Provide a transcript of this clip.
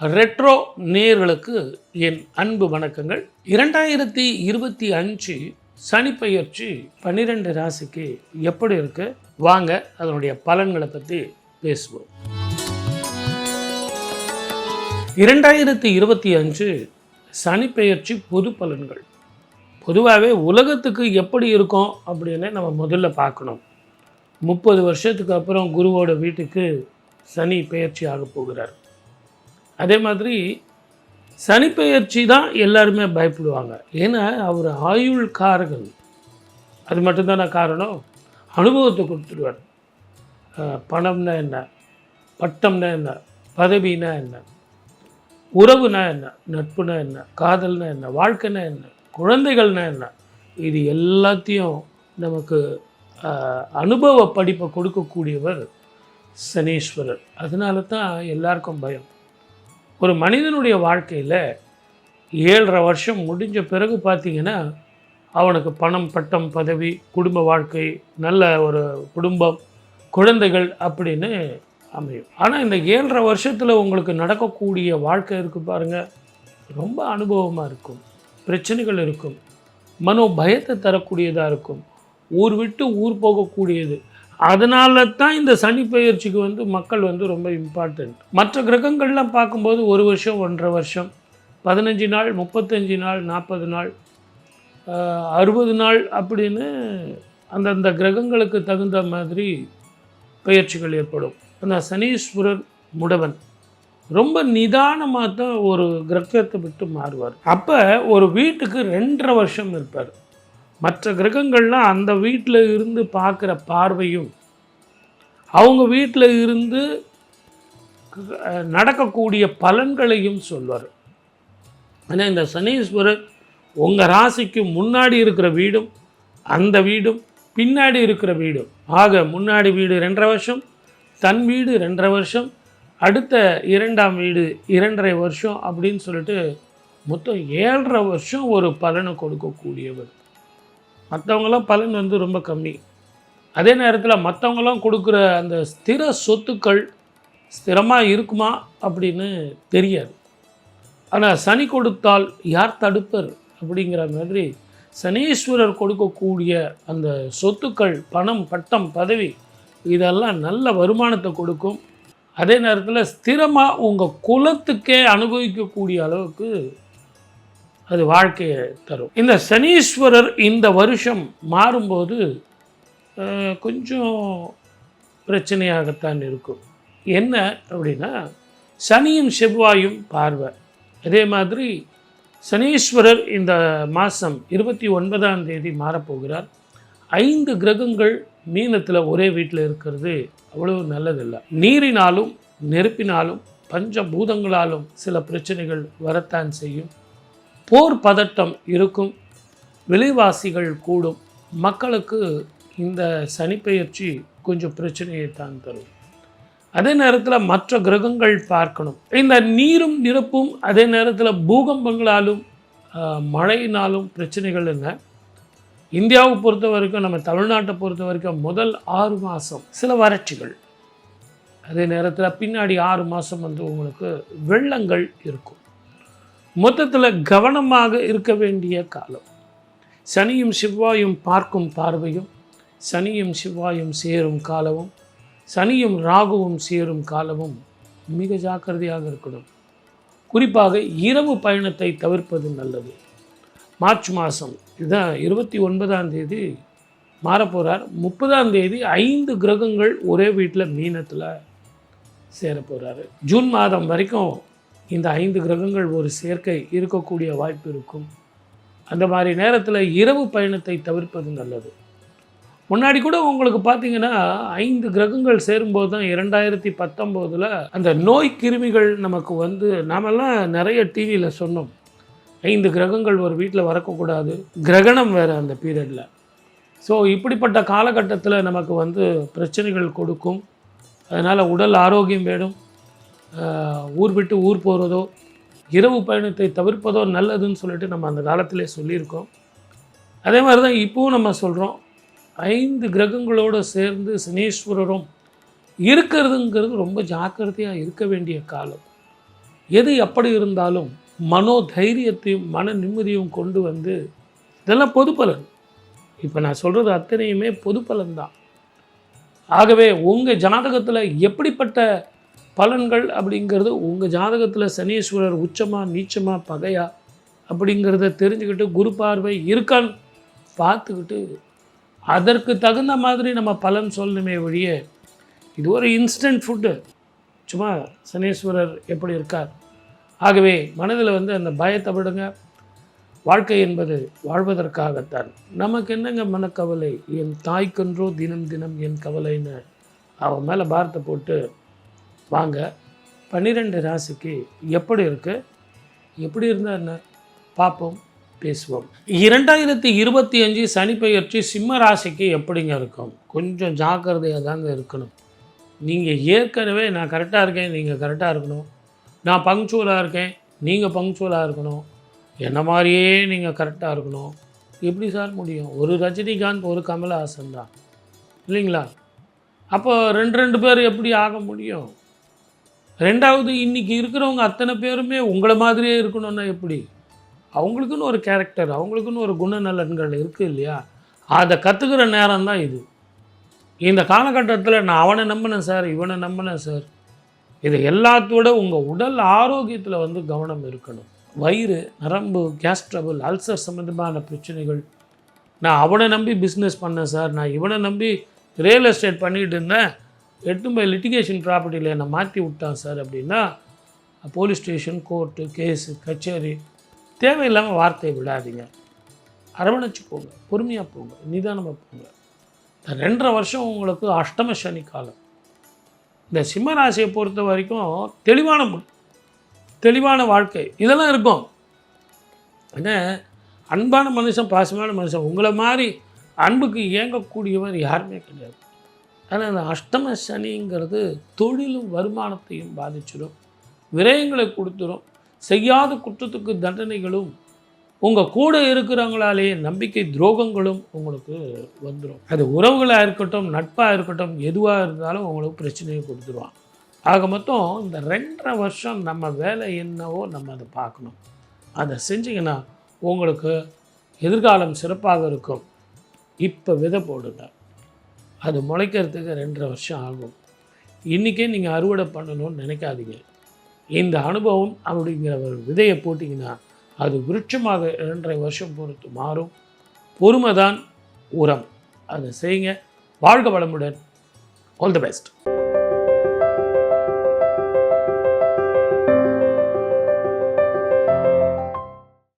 Retro நேர்களுக்கு என் அன்பு வணக்கங்கள். இரண்டாயிரத்தி இருபத்தி அஞ்சு சனிப்பெயர்ச்சி பன்னிரெண்டு ராசிக்கு எப்படி இருக்கு? வாங்க அதனுடைய பலன்களை பற்றி பேசுவோம். இரண்டாயிரத்தி இருபத்தி அஞ்சு சனிப்பெயர்ச்சி பொது பலன்கள். பொதுவாகவே உலகத்துக்கு எப்படி இருக்கும் அப்படின்னு நம்ம முதல்ல பார்க்கணும். முப்பது வருஷத்துக்கு அப்புறம் குருவோட வீட்டுக்கு சனி பெயர்ச்சி ஆக போகிறார். அதே மாதிரி சனிப்பெயர்ச்சி தான் எல்லாருமே பயப்படுவாங்க. ஏன்னா அவர் ஆயுள் காரகன். அது மட்டும்தானே காரணம்? அனுபவத்தை கொடுத்துருவார் பணம்னா என்ன? பட்டம்னா என்ன? பதவினா என்ன? உறவுனா என்ன? நட்புனா என்ன? காதல்னா என்ன? வாழ்க்கைனா என்ன? குழந்தைகள்னா என்ன? இது எல்லாத்தையும் நமக்கு அனுபவ படிப்பை கொடுக்கக்கூடியவர் சனீஸ்வரர். அதனால தான் எல்லாருக்கும் பயம். ஒரு மனிதனுடைய வாழ்க்கையில் ஏழரை வருஷம் முடிஞ்ச பிறகு பார்த்தீங்கன்னா அவனுக்கு பணம் பட்டம் பதவி குடும்ப வாழ்க்கை நல்ல ஒரு குடும்பம் குழந்தைகள் அப்படின்னு அமையும். ஆனால் இந்த ஏழரை வருஷத்தில் உங்களுக்கு நடக்கக்கூடிய வாழ்க்கை இருக்குது பாருங்கள் ரொம்ப அனுபவமாக இருக்கும். பிரச்சனைகள் இருக்கும். மனோ பயத்தை தரக்கூடியதாக இருக்கும். ஊர் விட்டு ஊர் போகக்கூடியது. அதனால தான் இந்த சனி பயிற்சிக்கு வந்து மக்கள் வந்து ரொம்ப இம்பார்ட்டண்ட் மற்ற கிரகங்கள்லாம் பார்க்கும்போது ஒரு வருஷம் ஒன்றரை வருஷம் பதினஞ்சு நாள் முப்பத்தஞ்சு நாள் நாற்பது நாள் அறுபது நாள் அப்படின்னு அந்தந்த கிரகங்களுக்கு தகுந்த மாதிரி பயிற்சிகள் ஏற்படும். அந்த சனீஸ்வரர் முடவன் ரொம்ப நிதானமாக தான் ஒரு கிரகத்தை விட்டு மாறுவார். அப்போ ஒரு வீட்டுக்கு ரெண்டரை வருஷம் இருப்பார். மற்ற கிரகங்கள்லாம் அந்த வீட்டில் இருந்து பார்க்குற பார்வையும் அவங்க வீட்டில் இருந்து நடக்கக்கூடிய பலன்களையும் சொல்வார். ஆனால் இந்த சனீஸ்வரர் உங்கள் ராசிக்கு முன்னாடி இருக்கிற வீடும் அந்த வீடும் பின்னாடி இருக்கிற வீடும். ஆக முன்னாடி வீடு ரெண்டரை வருஷம் தன் வீடு ரெண்டரை வருஷம் அடுத்த இரண்டாம் வீடு இரண்டரை வருஷம் அப்படின்னு சொல்லிட்டு மொத்தம் ஏழரை வருஷம் ஒரு பலனை கொடுக்கக்கூடியவர். மற்றவங்களாம் பலன் வந்து ரொம்ப கம்மி. அதே நேரத்தில் மற்றவங்களாம் கொடுக்குற அந்த ஸ்திர சொத்துக்கள் ஸ்திரமாக இருக்குமா அப்படின்னு தெரியாது. ஆனால் சனி கொடுத்தால் யார் தடுப்பர் அப்படிங்கிற மாதிரி சனீஸ்வரர் கொடுக்கக்கூடிய அந்த சொத்துக்கள் பணம் பட்டம் பதவி இதெல்லாம் நல்ல வருமானத்தை கொடுக்கும். அதே நேரத்தில் ஸ்திரமாக உங்கள் குலத்துக்கே அனுபவிக்கக்கூடிய அளவுக்கு அது வாழ்க்கையை தரும். இந்த சனீஸ்வரர் இந்த வருஷம் மாறும்போது கொஞ்சம் பிரச்சனையாகத்தான் இருக்கும். என்ன அப்படின்னா சனியும் செவ்வாயும் பார்வை. அதே மாதிரி சனீஸ்வரர் இந்த மாதம் இருபத்தி ஒன்பதாம் தேதி மாறப்போகிறார். ஐந்து கிரகங்கள் மீனத்தில் ஒரே வீட்டில் இருக்கிறது அவ்வளவு நல்லதில்லை. நீரினாலும் நெருப்பினாலும் பஞ்ச பூதங்களாலும் சில பிரச்சனைகள் வரத்தான் செய்யும். போர் பதட்டம் இருக்கும். விலைவாசிகள் கூடும். மக்களுக்கு இந்த சனிப்பெயர்ச்சி கொஞ்சம் பிரச்சனையை தான் தரும். அதே நேரத்தில் மற்ற கிரகங்கள் பார்க்கணும். இந்த நீரும் நிரப்பும் அதே நேரத்தில் பூகம்பங்களாலும் மழையினாலும் பிரச்சனைகள் என்ன? இந்தியாவை பொறுத்த வரைக்கும் நம்ம தமிழ்நாட்டை பொறுத்த வரைக்கும் முதல் ஆறு மாதம் சில வறட்சிகள். அதே நேரத்தில் பின்னாடி ஆறு மாதம் வந்து உங்களுக்கு வெள்ளங்கள் இருக்கும். மொத்தத்தில் கவனமாக இருக்க வேண்டிய காலம். சனியும் செவ்வாயும் பார்க்கும் பார்வையும் சனியும் செவ்வாயும் சேரும் காலமும் சனியும் ராகுவும் சேரும் காலமும் மிக ஜாக்கிரதையாக இருக்கணும். குறிப்பாக இரவு பயணத்தை தவிர்ப்பது நல்லது. மார்ச் மாதம் இதுதான் இருபத்தி ஒன்பதாம் தேதி மாறப்போகிறார் முப்பதாம் தேதி ஐந்து கிரகங்கள் ஒரே வீட்டில் மீனத்தில் சேர போகிறாரு ஜூன் மாதம் வரைக்கும் இந்த ஐந்து கிரகங்கள் ஒரு சேர்க்கை இருக்கக்கூடிய வாய்ப்பு இருக்கும். அந்த மாதிரி நேரத்தில் இரவு பயணத்தை தவிர்ப்பது நல்லது. முன்னாடி கூட உங்களுக்கு பார்த்தீங்கன்னா ஐந்து கிரகங்கள் சேரும்போது தான் இரண்டாயிரத்தி பத்தொம்போதில் அந்த நோய் கிருமிகள் நமக்கு வந்து நாமெல்லாம் நிறைய டிவியில் சொன்னோம். ஐந்து கிரகங்கள் ஒரு வீட்டில் வரக்கூடாது. கிரகணம் வேறு அந்த பீரியடில் ஸோ இப்படிப்பட்ட காலகட்டத்தில் நமக்கு வந்து பிரச்சனைகள் கொடுக்கும். அதனால் உடல் ஆரோக்கியம் வேணும். ஊர் விட்டு ஊர் போகிறதோ இரவு பயணத்தை தவிர்ப்பதோ நல்லதுன்னு சொல்லிட்டு நம்ம அந்த காலத்திலே சொல்லியிருக்கோம். அதே மாதிரி தான் இப்போவும் நம்ம சொல்கிறோம் ஐந்து கிரகங்களோடு சேர்ந்து சனீஸ்வரரும் இருக்கிறதுங்கிறது ரொம்ப ஜாக்கிரதையாக இருக்க வேண்டிய காலம். எது எப்படி இருந்தாலும் மனோ தைரியத்தையும் மன நிம்மதியும் கொண்டு வந்து இதெல்லாம் பொது பலன். இப்போ நான் சொல்கிறது அத்தனையுமே பொது பலன் தான் ஆகவே உங்கள் ஜாதகத்தில் எப்படிப்பட்ட பலன்கள் அப்படிங்கிறது உங்கள் ஜாதகத்தில் சனீஸ்வரர் உச்சமாக நீச்சமாக பகையா அப்படிங்கிறத தெரிஞ்சுக்கிட்டு குரு பார்வை இருக்கான்னு பார்த்துக்கிட்டு அதற்கு தகுந்த மாதிரி நம்ம பலன் சொல்லணுமே ஒழிய இது ஒரு இன்ஸ்டன்ட் ஃபுட்டு சும்மா சனீஸ்வரர் எப்படி இருக்கார்? ஆகவே மனதில் வந்து அந்த பயத்தை விடுங்க. வாழ்க்கை என்பது வாழ்வதற்காகத்தான். நமக்கு என்னங்க மனக்கவலை? என் தாய்க்கன்றோ தினம் தினம் என் கவலைன்னு அவன் மேலே பாரத்தை போட்டு வாங்க. பன்னிரெண்டு ராசிக்கு எப்படி இருக்குது எப்படி இருந்தால் என்ன? பார்ப்போம் பேசுவோம். இரண்டாயிரத்தி இருபத்தி அஞ்சு சனி பயிற்சி சிம்ம ராசிக்கு எப்படிங்க இருக்கும்? கொஞ்சம் ஜாக்கிரதையாக தாங்க இருக்கணும். நீங்கள் ஏற்கனவே நான் கரெக்டாக இருக்கேன் நீங்கள் கரெக்டாக இருக்கணும். நான் பங்க்சுவலாக இருக்கேன் நீங்கள் பங்க்சுவலாக இருக்கணும். என்ன மாதிரியே நீங்கள் கரெக்டாக இருக்கணும். எப்படி சார் முடியும்? ஒரு ரஜினிகாந்த் ஒரு கமலஹாசன் தான். இல்லைங்களா? அப்போ ரெண்டு ரெண்டு பேர் எப்படி ஆக முடியும்? ரெண்டாவது இன்றைக்கி இருக்கிறவங்க அத்தனை பேருமே உங்களை மாதிரியே இருக்கணும்னா எப்படி? அவங்களுக்குன்னு ஒரு கேரக்டர் அவங்களுக்குன்னு ஒரு குணநலன்கள் இருக்குது இல்லையா? அதை கற்றுக்கிற நேரம் தான் இது. இந்த காலகட்டத்தில் நான் அவனை நம்பினேன் சார் இவனை நம்பினேன் சார் இது எல்லாத்தோட உங்கள் உடல் ஆரோக்கியத்தில் வந்து கவனம் இருக்கணும். வயிறு நரம்பு கேஸ் ட்ரபிள் அல்சர் சம்மந்தமான பிரச்சனைகள். நான் அவனை நம்பி பிஸ்னஸ் பண்ணேன் சார் நான் இவனை நம்பி ரியல் எஸ்டேட் பண்ணிகிட்டு இருந்தேன். எடுத்து போய் லிட்டிகேஷன் ப்ராப்பர்ட்டியில் என்னை மாற்றி விட்டான் சார் அப்படின்னா போலீஸ் ஸ்டேஷன் கோர்ட்டு கேஸு கச்சேரி தேவையில்லாமல் வார்த்தையை விடாதீங்க அரவணைச்சு போங்க பொறுமையாக போங்க நிதானமாக போங்க. இந்த ரெண்டரை வருஷம் உங்களுக்கு அஷ்டம சனி காலம். இந்த சிம்மராசியை பொறுத்த வரைக்கும் தெளிவான தெளிவான வாழ்க்கை இதெல்லாம் இருக்கும். ஏன்னா அன்பான மனுஷன் பாசமான மனுஷன் உங்களை மாதிரி அன்புக்கு இயங்கக்கூடியவர் யாருமே கிடையாது. ஆனால் இந்த அஷ்டம சனிங்கிறது தொழிலும் வருமானத்தையும் பாதிச்சிடும். விரயங்களை கொடுத்துரும். செய்யாத குற்றத்துக்கு தண்டனைகளும் உங்கள் கூட இருக்கிறவங்களாலேயே நம்பிக்கை துரோகங்களும் உங்களுக்கு வந்துடும் அது உறவுகளாக இருக்கட்டும் நட்பாக இருக்கட்டும் எதுவாக இருந்தாலும் உங்களுக்கு பிரச்சனையை கொடுத்துருவான் ஆக மொத்தம் இந்த ரெண்டரை வருஷம் நம்ம வேலை என்னவோ நம்ம அதை பார்க்கணும். அதை செஞ்சிங்கன்னா உங்களுக்கு எதிர்காலம் சிறப்பாக இருக்கும். இப்போ விதை போடுங்க. அது முளைக்கிறதுக்கு ரெண்டரை வருஷம் ஆகும். இன்றைக்கே நீங்கள் அறுவடை பண்ணணும்னு நினைக்காதீங்க. இந்த அனுபவம் அப்படிங்கிற ஒரு விதையை போட்டிங்கன்னா அது விருட்சமாக இரண்டரை வருஷம் பொறுத்து மாறும். பொறுமை தான் உரம். அதை செய்யுங்க. வாழ்க வளமுடன். All the best